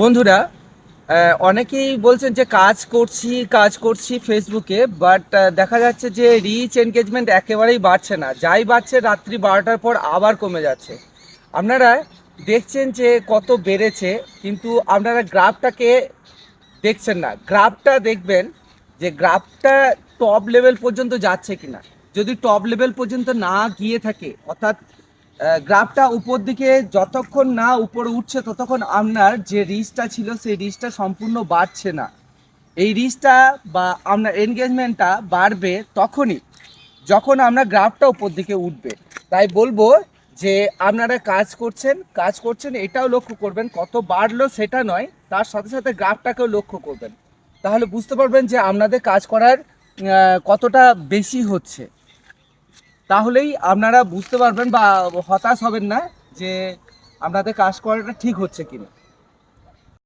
বন্ধুরা অনেকেই বলছেন যে কাজ করছি কাজ করছি ফেসবুকে বাট দেখা যাচ্ছে যে রিচ এনগেজমেন্ট একেবারেই বাড়ছে না। যাই বাড়ছে, রাত্রি বারোটার পর আবার কমে যাচ্ছে। আপনারা দেখছেন যে কত বেড়েছে, কিন্তু আপনারা গ্রাফটাকে দেখছেন না। গ্রাফটা দেখবেন যে গ্রাফটা টপ লেভেল পর্যন্ত যাচ্ছে কিনা। যদি টপ লেভেল পর্যন্ত না গিয়ে থাকে, অর্থাৎ গ্রাফটা উপর দিকে যতক্ষণ না উপরে উঠছে ততক্ষণ আপনার যে রিচটা ছিল সেই রিচটা সম্পূর্ণ বাড়ছে না। এই রিচটা বা আপনার এনগেজমেন্টটা বাড়বে তখনই, যখন আপনার গ্রাফটা উপর দিকে উঠবে। তাই বলব যে আপনারা কাজ করছেন কাজ করছেন, এটাও লক্ষ্য করবেন, কত বাড়লো সেটা নয়, তার সাথে সাথে গ্রাফটাকেও লক্ষ্য করবেন। তাহলে বুঝতে পারবেন যে আপনাদের কাজ করার কতটা বেশি হচ্ছে। তাহলেই আপনারা বুঝতে পারবেন বা হতাশ হবেন না যে আপনাদের কাজ করাটা ঠিক হচ্ছে কিনা।